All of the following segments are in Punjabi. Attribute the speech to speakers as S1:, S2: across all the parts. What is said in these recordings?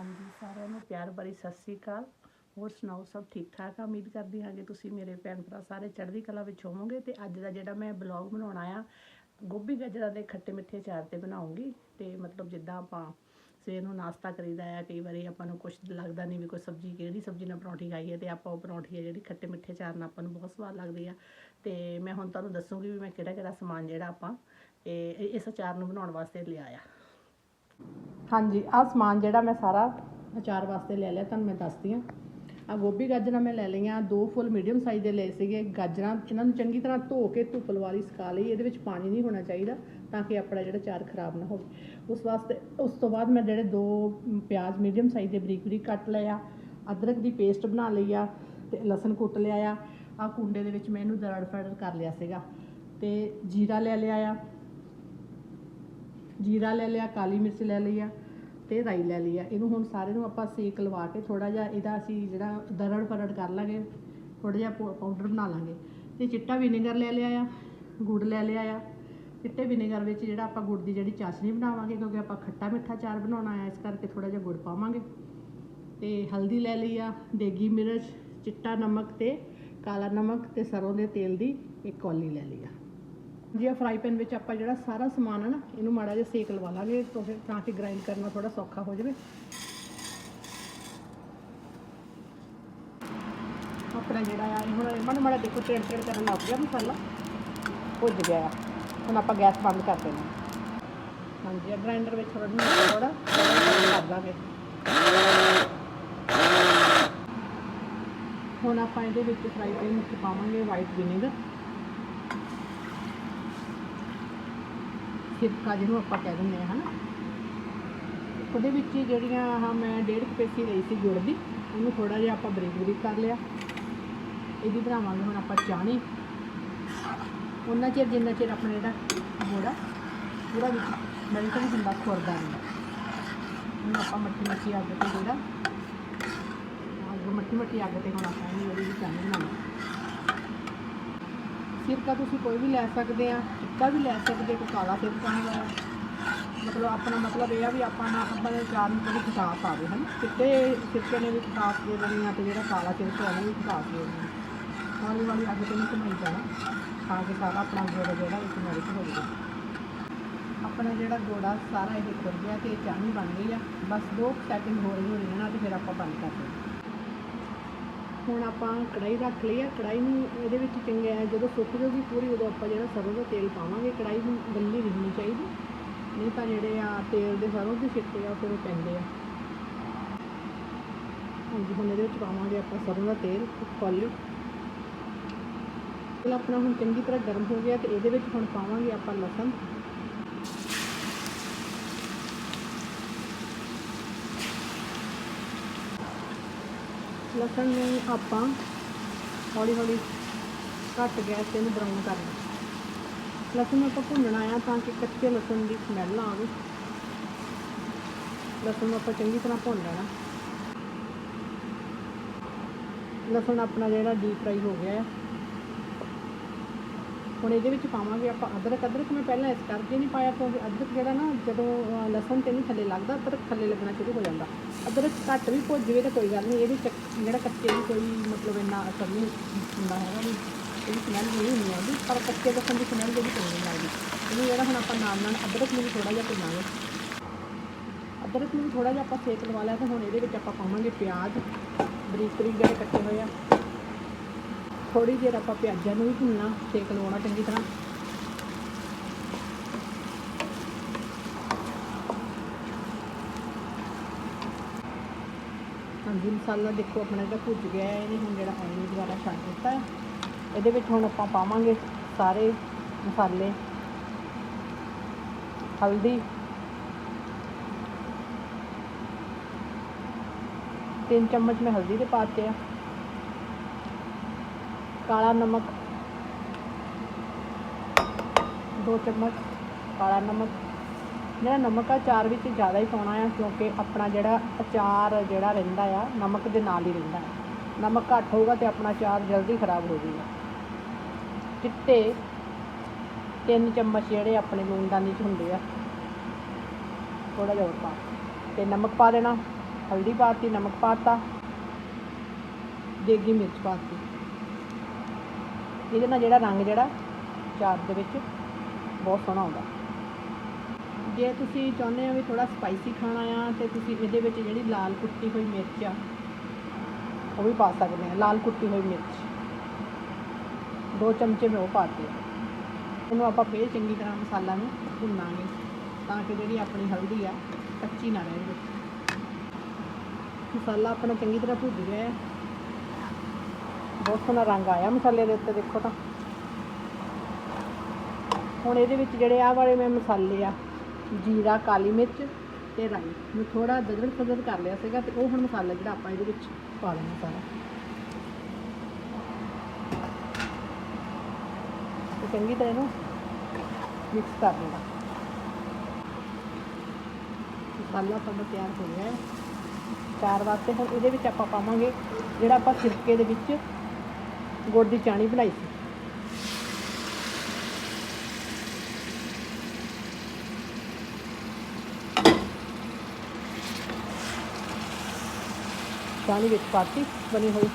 S1: ਹਾਂਜੀ, ਸਾਰਿਆਂ ਨੂੰ ਪਿਆਰ ਭਰੀ ਸਤਿ ਸ੍ਰੀ ਅਕਾਲ। ਹੋਰ ਸੁਣਾਓ, ਸਭ ਠੀਕ ਠਾਕ ਆ? ਉਮੀਦ ਕਰਦੀ ਹਾਂ ਕਿ ਤੁਸੀਂ ਮੇਰੇ ਭੈਣ ਭਰਾ ਸਾਰੇ ਚੜ੍ਹਦੀ ਕਲਾ ਵਿੱਚ ਹੋਵੋਗੇ ਤੇ ਅੱਜ ਦਾ ਜਿਹੜਾ ਮੈਂ ਬਲੌਗ ਬਣਾਉਣਾ ਆ ਗੋਭੀ ਗਾਜਰਾਂ ਦੇ ਖੱਟੇ ਮਿੱਠੇ ਅਚਾਰ ਤੇ ਬਣਾਉਂਗੀ ਤੇ ਮਤਲਬ ਜਿੱਦਾਂ ਆਪਾਂ ਸਵੇਰ ਨੂੰ ਨਾਸ਼ਤਾ ਕਰੀਦਾ ਆ, ਕਈ ਵਾਰੀ ਆਪਾਂ ਨੂੰ ਕੁਝ ਲੱਗਦਾ ਨਹੀਂ ਵੀ ਕੋਈ ਸਬਜ਼ੀ, ਕਿਹੜੀ ਸਬਜ਼ੀ ਨਾਲ ਪਰੌਂਠੀ ਖਾਈਏ ਤੇ ਆਪਾਂ ਉਹ ਪਰੌਂਠੀ ਆ ਜਿਹੜੀ ਖੱਟੇ ਮਿੱਠੇ ਚਾਰ ਨਾਲ ਆਪਾਂ ਨੂੰ ਬਹੁਤ ਸਵਾਦ ਲੱਗਦੀ ਆ। ਤੇ ਮੈਂ ਹੁਣ ਤੁਹਾਨੂੰ ਦੱਸੂਗੀ ਵੀ ਮੈਂ ਕਿਹੜਾ ਕਿਹੜਾ ਸਮਾਨ ਜਿਹੜਾ ਆਪਾਂ ਇਹ, ਇਸ ਅਚਾਰ ਨੂੰ ਬਣਾਉਣ ਵਾਸਤੇ ਲਿਆ ਆ। ਹਾਂਜੀ, ਆਹ ਸਮਾਨ ਜਿਹੜਾ ਮੈਂ ਸਾਰਾ ਅਚਾਰ ਵਾਸਤੇ ਲੈ ਲਿਆ, ਤੁਹਾਨੂੰ ਮੈਂ ਦੱਸਦੀ ਹਾਂ। ਆ ਗੋਭੀ ਗਾਜਰਾਂ ਮੈਂ ਲੈ ਲਈਆਂ, ਦੋ ਫੁੱਲ ਮੀਡੀਅਮ ਸਾਈਜ਼ ਦੇ ਲਏ ਸੀਗੇ। ਗਾਜਰਾਂ ਇਹਨਾਂ ਨੂੰ ਚੰਗੀ ਤਰ੍ਹਾਂ ਧੋ ਕੇ ਧੁੱਪ ਲਵਾ ਲਈ ਸੁਕਾ ਲਈ, ਇਹਦੇ ਵਿੱਚ ਪਾਣੀ ਨਹੀਂ ਹੋਣਾ ਚਾਹੀਦਾ ਤਾਂ ਕਿ ਆਪਣਾ ਜਿਹੜਾ ਅਚਾਰ ਖਰਾਬ ਨਾ ਹੋਵੇ। ਉਸ ਵਾਸਤੇ, ਉਸ ਤੋਂ ਬਾਅਦ ਮੈਂ ਜਿਹੜੇ ਦੋ ਪਿਆਜ਼ ਮੀਡੀਅਮ ਸਾਈਜ਼ ਦੇ ਬਰੀਕ ਬਰੀਕ ਕੱਟ ਲਿਆ ਅਦਰਕ ਦੀ ਪੇਸਟ ਬਣਾ ਲਈ ਆ ਤੇ ਲਸਣ ਕੁੱਟ ਲਿਆ ਆ। ਆ ਕੁੰਡੇ ਦੇ ਵਿੱਚ ਮੈਂ ਇਹਨੂੰ ਦਰੜ ਫੜੜ ਕਰ ਲਿਆ ਸੀਗਾ ਤੇ ਜੀਰਾ ਲੈ ਲਿਆ ਆ। ਜੀਰਾ ਲੈ ਲਿਆ, ਕਾਲੀ ਮਿਰਚ ਲੈ ਲਈ ਆ ਤੇ ਰਾਈ ਲੈ ਲਈ ਆ। ਇਹਨੂੰ ਹੁਣ ਸਾਰੇ ਨੂੰ ਆਪਾਂ ਸੇਕ ਲਵਾ ਕੇ ਥੋੜਾ ਜਿਹਾ ਇਹਦਾ ਅਸੀਂ ਜਿਹੜਾ ਦਰੜ ਫਰੜ ਕਰ ਲਾਂਗੇ ਥੋੜਾ ਜਿਹਾ ਪਾਊਡਰ ਬਣਾ ਲਾਂਗੇ। ਤੇ ਚਿੱਟਾ ਵਿਨੇਗਰ ਲੈ ਲਿਆ ਆ, ਗੁੜ ਲੈ ਲਿਆ ਆ। ਚਿੱਟੇ ਵਿਨੇਗਰ ਵਿੱਚ ਜਿਹੜਾ ਆਪਾਂ ਗੁੜ ਦੀ ਜਿਹੜੀ ਚਾਸ਼ਨੀ ਬਣਾਵਾਂਗੇ, ਕਿਉਂਕਿ ਆਪਾਂ ਖੱਟਾ ਮਿੱਠਾ ਚਾਰ ਬਣਾਉਣਾ ਆ, ਇਸ ਕਰਕੇ ਥੋੜਾ ਜਿਹਾ ਗੁੜ ਪਾਵਾਂਗੇ। ਤੇ ਹਲਦੀ ਲੈ ਲਈ ਆ, ਦੇਗੀ ਮਿਰਚ, ਚਿੱਟਾ ਨਮਕ ਤੇ ਕਾਲਾ ਨਮਕ ਤੇ ਸਰੋਂ ਦੇ ਤੇਲ ਦੀ ਇੱਕ ਕੌਲੀ ਲੈ ਲਈ ਆ। ਜੀ ਫਰਾਈ ਪੈਨ ਵਿੱਚ ਆਪਾਂ ਜਿਹੜਾ ਸਾਰਾ ਸਮਾਨ ਹੈ ਨਾ, ਇਹਨੂੰ ਮਾੜਾ ਜਿਹਾ ਸੇਕ ਲਵਾ ਲਾਂਗੇ, ਤਾਂ ਫਿਰ ਤਾਂ ਕਿ ਗ੍ਰਾਈਂਡ ਕਰਨਾ ਥੋੜਾ ਸੌਖਾ ਹੋ ਜਾਵੇ। ਆਪਣਾ ਜਿਹੜਾ ਆ ਇਹ ਹੁਣ ਮਨ ਮਾੜਾ ਦੇਖੋ ਟੇੜ ਟੇੜ ਕਰਨ ਲੱਗ ਗਿਆ ਮਸਾਲਾ। ਭੁੱਜ ਗਿਆ ਆ। ਹੁਣ ਆਪਾਂ ਗੈਸ ਬੰਦ ਕਰ ਦੇਣਾ ਹਾਂਜੀ ਗ੍ਰਾਈਂਡਰ ਵਿੱਚ ਥੋੜਾ ਥੋੜਾ ਕਰ ਦਾਂਗੇ। ਹੁਣ ਆਪਾਂ ਇਹਦੇ ਵਿੱਚ ਫਰਾਈ ਪੈਨ ਵਿੱਚ ਪਾਵਾਂਗੇ ਵਾਈਟ ਵਿਨੇਗਰ ਸਿਰਕਾ ਜਿਹਨੂੰ ਆਪਾਂ ਕਹਿ ਦਿੰਦੇ ਹਾਂ, ਹਨਾ? ਉਹਦੇ ਵਿੱਚ ਜਿਹੜੀਆਂ ਆਹ ਮੈਂ ਡੇਢ ਕੁ ਪੇਸੀ ਲਈ ਸੀ ਗੁੜ ਦੀ, ਉਹਨੂੰ ਥੋੜਾ ਜਿਹਾ ਆਪਾਂ ਬਰੀਕ ਬਰੀਕ ਕਰ ਲਿਆ। ਇਹਦੀ ਬਣਾਵਾਂਗੇ ਹੁਣ ਆਪਾਂ ਚਾਹਣੀ ਉਹਨਾਂ ਚਿਰ, ਜਿੰਨਾ ਚਿਰ ਆਪਣਾ ਜਿਹੜਾ ਗੁੜ ਆ ਪੂਰਾ ਵਿੱਚ ਮੈਲਟ ਵੀ ਹੁੰਦਾ ਖੁਰਦਾ ਨਹੀਂ। ਹੁਣ ਆਪਾਂ ਮੱਠੀ ਮੱਠੀ ਅੱਗ ਤੇ ਜਿਹੜਾ ਅੱਗ ਮੱਠੀ ਮੱਠੀ ਅੱਗ ਤੇ ਹੁਣ ਆਪਾਂ ਇਹਨੂੰ ਉਹਦੀ ਚਾਣੀ ਬਣਾਉਣੀ। ਸਿਰਕਾ ਤੁਸੀਂ ਕੋਈ ਵੀ ਲੈ ਸਕਦੇ ਆ ਚਿੱਟਾ ਵੀ ਲੈ ਸਕਦੇ ਕੋਈ ਕਾਲਾ ਸਿਰਕਾ ਹੁੰਦਾ ਮਤਲਬ ਆਪਣਾ ਮਤਲਬ ਇਹ ਆ ਵੀ ਆਪਾਂ ਨਾ ਆਪਾਂ ਦੇ ਚਾਰ ਨੂੰ ਕੋਈ ਖਟਾਸ ਆਵੇ ਹਨ? ਚਿੱਟੇ ਸਿਰਕੇ ਨੇ ਵੀ ਖਟਾਸ ਦੇ ਦੇਣੀ ਆ ਤੇ ਜਿਹੜਾ ਕਾਲਾ ਸਿਰਕਾ ਉਹਨੇ ਵੀ ਖਟਾਸ ਦੇ ਦੇਣੀ ਹੌਲੀ ਹੌਲੀ ਅੱਗ ਤੇ ਨਹੀਂ ਘੁਮਾਈ ਜਾਣਾ ਤਾਂ ਕਿ ਸਾਰਾ ਆਪਣਾ ਗੋੜਾ ਜਿਹੜਾ ਇੱਕ ਮਿਰਚ ਹੋ ਜਾਵੇ ਆਪਣਾ ਜਿਹੜਾ ਗੋੜਾ ਸਾਰਾ ਇਹ ਖੁਰ ਗਿਆ ਤੇ ਚਾਹਨੀ ਬਣ ਗਈ ਆ। ਬਸ 2 ਸੈਕਿੰਡ ਹੋਰ ਹੀ ਨਾ ਤੇ ਫਿਰ ਆਪਾਂ ਬੰਦ ਕਰ ਦੇਣਾ ਹੁਣ ਆਪਾਂ ਕੜਾਈ ਰੱਖ ਲਈ ਆ। ਕੜਾਈ ਨੂੰ ਇਹਦੇ ਵਿੱਚ ਚੰਗੇ ਆ ਜਦੋਂ ਸੁੱਕ ਜਾਊਗੀ ਪੂਰੀ, ਉਦੋਂ ਆਪਾਂ ਜਿਹੜਾ ਸਰੋਂ ਦਾ ਤੇਲ ਪਾਵਾਂਗੇ। ਕੜਾਈ ਨੂੰ ਗੱਲੀ ਨਹੀਂ ਹੋਣੀ ਚਾਹੀਦੀ। ਨਹੀਂ ਤਾਂ ਜਿਹੜੇ ਆ ਤੇਲ ਦੇ ਸਰੋਂ ਦੇ ਛਿੱਟੇ ਆ, ਫਿਰ ਉਹ ਪੈਂਦੇ ਆ। ਹਾਂਜੀ, ਹੁਣ ਇਹਦੇ ਵਿੱਚ ਪਾਵਾਂਗੇ ਆਪਾਂ ਸਰੋਂ ਦਾ ਤੇਲ ਕੋਲੀ ਤੇਲ ਆਪਣਾ ਹੁਣ ਚੰਗੀ ਤਰ੍ਹਾਂ ਗਰਮ ਹੋ ਗਿਆ ਤੇ ਇਹਦੇ ਵਿੱਚ ਹੁਣ ਪਾਵਾਂਗੇ ਆਪਾਂ ਲਸਣ। ਲਸਣ ਨੂੰ ਆਪਾਂ ਹੌਲੀ ਹੌਲੀ ਘੱਟ ਗੈਸ ਤੇ ਇਹਨੂੰ ਬਰਾਊਨ ਕਰਨਾ ਲਸਣ ਨੂੰ ਆਪਾਂ ਭੁੰਨਣਾ ਆ ਤਾਂ ਕਿ ਕੱਚੇ ਲਸਣ ਦੀ ਸਮੈਲ ਨਾ ਆਵੇ। ਲਸਣ ਨੂੰ ਆਪਾਂ ਚੰਗੀ ਤਰ੍ਹਾਂ ਭੁੰਨ ਲੈਣਾ। ਲਸਣ ਆਪਣਾ ਜਿਹੜਾ ਡੀਪ ਫਰਾਈ ਹੋ ਗਿਆ ਹੈ ਹੁਣ ਇਹਦੇ ਵਿੱਚ ਪਾਵਾਂਗੇ ਆਪਾਂ ਅਦਰਕ। ਅਦਰਕ ਮੈਂ ਪਹਿਲਾਂ ਇਸ ਕਰਕੇ ਨਹੀਂ ਪਾਇਆ ਕਿਉਂਕਿ ਅਦਰਕ ਜਿਹੜਾ ਨਾ ਜਦੋਂ ਲਸਣ ਤੇ ਨਹੀਂ ਥੱਲੇ ਲੱਗਦਾ, ਅਦਰਕ ਥੱਲੇ ਲੱਗਣਾ ਸ਼ੁਰੂ ਹੋ ਜਾਂਦਾ। ਅਦਰਕ ਘੱਟ ਵੀ ਭੁੱਜ ਜਾਵੇ ਤਾਂ ਕੋਈ ਗੱਲ ਨਹੀਂ ਇਹਦੀ ਚੱਕ- ਜਿਹੜਾ ਕੱਚੇ ਦੀ ਕੋਈ ਮਤਲਬ ਇੰਨਾ ਅਸਰ ਨਹੀਂ ਹੁੰਦਾ ਹੈਗਾ ਵੀ ਇਹਦੀ ਸਮੈਲ ਨਹੀਂ ਹੁੰਦੀ ਆਉਂਦੀ ਪਰ ਕੱਚੇ ਲਸਣ ਦੀ ਸਮੈਲ ਜਿਹੜੀ ਕੋਈ ਨਹੀਂ ਲੱਗਦੀ। ਇਹਨੂੰ ਜਿਹੜਾ ਹੁਣ ਆਪਾਂ ਨਾਲ ਨਾਲ ਅਦਰਕ ਨੂੰ ਵੀ ਥੋੜਾ ਜਿਹਾ ਭੁੰਨਾਂਗੇ। ਅਦਰਕ ਨੂੰ ਵੀ ਥੋੜਾ ਜਿਹਾ ਆਪਾਂ ਸੇਕ ਲਵਾ ਲਿਆ ਤਾਂ ਹੁਣ ਇਹਦੇ ਵਿੱਚ ਆਪਾਂ ਪਾਵਾਂਗੇ ਪਿਆਜ਼, ਬਰੀਕ ਬਰੀਕ ਜਿਹੜੇ ਕੱਟੇ ਹੋਏ ਆ। ਥੋੜੀ ਦੇਰ ਆਪਾਂ ਪਿਆਜ਼ਾਂ ਨੂੰ ਵੀ ਭੁੰਨਣਾ ਸੇਕ ਲਵਾਉਣਾ ਚੰਗੀ ਤਰ੍ਹਾਂ। ਹਾਂਜੀ, ਮਸਾਲਾ ਦੇਖੋ, ਆਪਣਾ ਜਿਹੜਾ ਭੁੱਜ ਗਿਆ ਹੈ, ਇਹਨੇ ਹੁਣ ਜਿਹੜਾ ਪਾਣੀ ਦੁਬਾਰਾ ਛੱਡ ਦਿੱਤਾ ਹੈ। ਇਹਦੇ ਵਿੱਚ ਹੁਣ ਆਪਾਂ ਪਾਵਾਂਗੇ ਸਾਰੇ ਮਸਾਲੇ। ਹਲਦੀ। ਤਿੰਨ ਚਮਚ ਮੈਂ ਹਲਦੀ ਦੇ ਪਾਤੇ ਆ। ਕਾਲਾ ਨਮਕ। ਦੋ ਚਮਚ ਕਾਲਾ ਨਮਕ। ਜਿਹੜਾ ਨਮਕ ਆ ਅਚਾਰ ਵਿੱਚ ਜ਼ਿਆਦਾ ਹੀ ਪਾਉਣਾ ਆ, ਕਿਉਂਕਿ ਆਪਣਾ ਜਿਹੜਾ ਅਚਾਰ ਜਿਹੜਾ ਰਹਿੰਦਾ ਆ, ਨਮਕ ਦੇ ਨਾਲ ਹੀ ਰਹਿੰਦਾ। ਹੈ ਨਮਕ ਘੱਟ ਹੋਊਗਾ ਤੇ ਆਪਣਾ ਅਚਾਰ ਜਲਦੀ ਖਰਾਬ ਹੋ ਜਾਊਗਾ। ਚਿੱਟੇ ਤਿੰਨ ਚਮਚ ਜਿਹੜੇ ਆਪਣੇ ਲੂਣਦਾਨੀ ਚ ਹੁੰਦੇ ਆ ਥੋੜਾ ਜਿਹਾ ਹੋਰ ਪਾ। ਤੇ ਨਮਕ ਪਾ ਦੇਣਾ, ਹਲਦੀ ਪਾਤੀ ਨਮਕ ਪਾਤਾ ਦੇਗੀ ਮਿਰਚ ਪਾਤੀ ਇਹਦੇ ਨਾਲ ਜਿਹੜਾ ਰੰਗ ਜਿਹੜਾ ਚਾਟ ਦੇ ਵਿੱਚ ਬਹੁਤ ਸੋਹਣਾ ਆਉਂਦਾ। ਜੇ ਤੁਸੀਂ ਚਾਹੁੰਦੇ ਹੋ ਵੀ ਥੋੜਾ ਸਪਾਈਸੀ ਖਾਣਾ ਆ, ਤੇ ਤੁਸੀਂ ਇਹਦੇ ਵਿੱਚ ਜਿਹੜੀ ਲਾਲ ਕੁੱਟੀ ਹੋਈ ਮਿਰਚ ਆ, ਉਹ ਵੀ ਪਾ ਸਕਦੇ ਆ, ਲਾਲ ਕੁੱਟੀ ਹੋਈ ਮਿਰਚ। ਦੋ ਚਮਚੇ ਮੈਂ ਉਹ ਪਾਤੀ ਇਹਨੂੰ ਆਪਾਂ ਫੇਰ ਚੰਗੀ ਤਰ੍ਹਾਂ ਮਸਾਲਾ ਨੂੰ ਭੁੰਨਾਂਗੇ, ਤਾਂ ਕਿ ਜਿਹੜੀ ਆਪਣੀ ਹਲਦੀ ਆ, ਕੱਚੀ ਨਾ ਰਹੇ। ਮਸਾਲਾ ਆਪਣਾ ਚੰਗੀ ਤਰ੍ਹਾਂ ਭੁੱਜ ਗਿਆ ਹੈ ਬਹੁਤ ਸੋਹਣਾ ਰੰਗ ਆਇਆ ਮਸਾਲੇ ਦੇ ਉੱਤੇ, ਦੇਖੋ ਤਾਂ। ਹੁਣ ਇਹਦੇ ਵਿੱਚ ਜਿਹੜੇ ਆਹ ਵਾਲੇ ਮੈਂ ਮਸਾਲੇ ਆ ਜੀਰਾ, ਕਾਲੀ ਮਿਰਚ ਤੇ ਰਾਈ। ਨੂੰ ਥੋੜਾ ਦਦੜ ਫਦੜ ਕਰ ਲਿਆ ਸੀਗਾ ਤੇ ਉਹ ਹੁਣ ਮਸਾਲਾ ਜਿਹੜਾ ਆਪਾਂ ਇਹਦੇ ਵਿੱਚ ਪਾ ਲੈਣਾ ਸਾਰਾ। ਤੇ ਚੰਗੀ ਤਰ੍ਹਾਂ ਇਹਨੂੰ ਮਿਕਸ ਕਰ ਲੈਣਾ। ਮਸਾਲਾ ਸਾਡਾ ਤਿਆਰ ਹੋ ਗਿਆ ਹੈ। ਚਾਰ ਵਾਸਤੇ ਹੁਣ ਇਹਦੇ ਵਿੱਚ ਆਪਾਂ ਪਾਵਾਂਗੇ ਜਿਹੜਾ ਆਪਾਂ ਸਿਰਕੇ ਦੇ ਵਿੱਚ ਗੁੜ ਦੀ ਚਾਣੀ ਬਣਾਈ ਸੀ। ਚਾਣੀ ਵਿੱਚ ਪਾਤੀ, ਬਣੀ ਹੋਈ।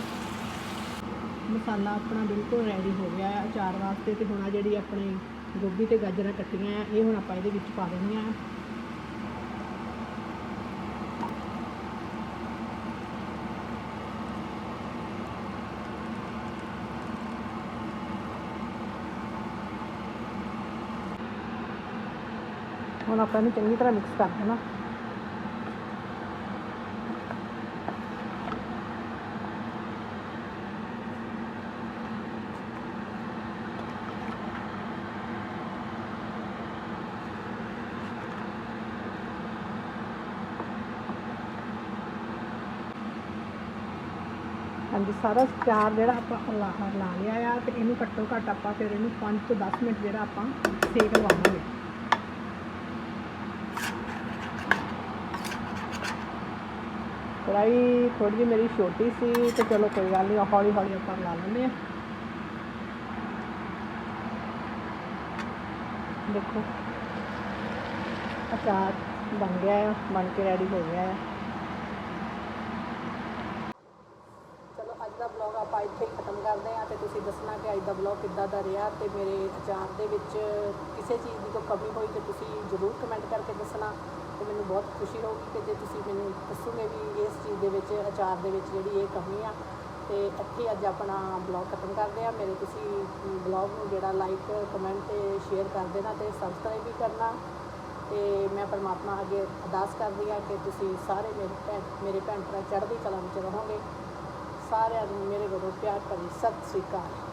S1: ਮਸਾਲਾ ਆਪਣਾ ਬਿਲਕੁਲ ਰੈਡੀ ਹੋ ਗਿਆ ਹੈ ਅਚਾਰ ਵਾਸਤੇ ਤੇ ਹੁਣ ਆ ਜਿਹੜੀ ਆਪਣੀ ਗੋਭੀ ਤੇ ਗਾਜਰਾਂ ਕੱਟੀਆਂ ਆ ਇਹ ਹੁਣ ਆਪਾਂ ਇਹਦੇ ਵਿੱਚ ਪਾ ਦੇਣੀਆਂ ਆ ਹੁਣ ਆਪਾਂ ਇਹਨੂੰ ਚੰਗੀ ਤਰ੍ਹਾਂ ਮਿਕਸ ਕਰ ਦੇਣਾ। ਹਾਂਜੀ, ਸਾਰਾ ਚਾਰ ਜਿਹੜਾ ਆਪਾਂ ਲਾ ਲਾ ਲਿਆ ਆ ਤੇ ਇਹਨੂੰ ਘੱਟੋ ਘੱਟ ਆਪਾਂ ਫਿਰ ਇਹਨੂੰ 5 ਤੋਂ 10 ਮਿੰਟ ਜਿਹੜਾ ਆਪਾਂ ਸੇਕ ਲਵਾਵਾਂਗੇ। ਕੜਾਈ ਥੋੜੀ ਜਿਹੀ ਮੇਰੀ ਛੋਟੀ ਸੀ ਤੇ ਚਲੋ ਕੋਈ ਗੱਲ ਨਹੀਂ ਹੌਲੀ ਹੌਲੀ ਆਪਾਂ ਲਾ ਲੈਂਦੇ ਆ ਦੇਖੋ ਅਚਾਰ ਬਣ ਗਿਆ ਆ, ਬਣ ਕੇ ਰੈਡੀ ਹੋ ਗਿਆ ਆ ਚਲੋ ਅੱਜ ਦਾ ਬਲੌਗ ਆਪਾਂ ਇੱਥੇ ਹੀ ਖਤਮ ਕਰਦੇ ਹਾਂ ਤੇ ਤੁਸੀਂ ਦੱਸਣਾ ਕਿ ਅੱਜ ਦਾ ਬਲੌਗ ਕਿੱਦਾਂ ਦਾ ਰਿਹਾ ਤੇ ਮੇਰੇ ਅਚਾਰ ਦੇ ਵਿੱਚ ਕਿਸੇ ਚੀਜ਼ ਦੀ ਕੋਈ ਕਮੀ ਹੋਈ ਤੇ ਤੁਸੀਂ ਜ਼ਰੂਰ ਕਮੈਂਟ ਕਰਕੇ ਦੱਸਣਾ ਤੇ ਮੈਨੂੰ ਬਹੁਤ ਖੁਸ਼ੀ ਹੋਊਗੀ ਕਿ ਜੇ ਤੁਸੀਂ ਮੈਨੂੰ ਦੱਸੋਗੇ ਵੀ ਇਸ ਚੀਜ਼ ਦੇ ਵਿੱਚ ਅਚਾਰ ਦੇ ਵਿੱਚ ਜਿਹੜੀ ਇਹ ਕਮੀ ਆ ਤੇ ਇੱਥੇ ਅੱਜ ਆਪਣਾ ਬਲੌਗ ਖਤਮ ਕਰਦੇ ਆ ਮੇਰੇ ਤੁਸੀਂ ਬਲੌਗ ਨੂੰ ਜਿਹੜਾ ਲਾਈਕ ਕਮੈਂਟ ਤੇ ਸ਼ੇਅਰ ਕਰ ਦੇਣਾ ਤੇ ਸਬਸਕ੍ਰਾਈਬ ਵੀ ਕਰਨਾ ਤੇ ਮੈਂ ਪਰਮਾਤਮਾ ਅੱਗੇ ਅਰਦਾਸ ਕਰਦੀ ਆ ਕਿ ਤੁਸੀਂ ਸਾਰੇ ਮੇਰੇ ਭੈਣ ਮੇਰੇ ਭੈਣ ਭਰਾ ਚੜ੍ਹਦੀ ਕਲਾ ਵਿੱਚ ਰਹੋਗੇ। ਸਾਰਿਆਂ ਨੂੰ ਮੇਰੇ ਵੱਲੋਂ ਪਿਆਰ ਭਰੀ ਸਤਿ ਸ੍ਰੀ ਅਕਾਲ।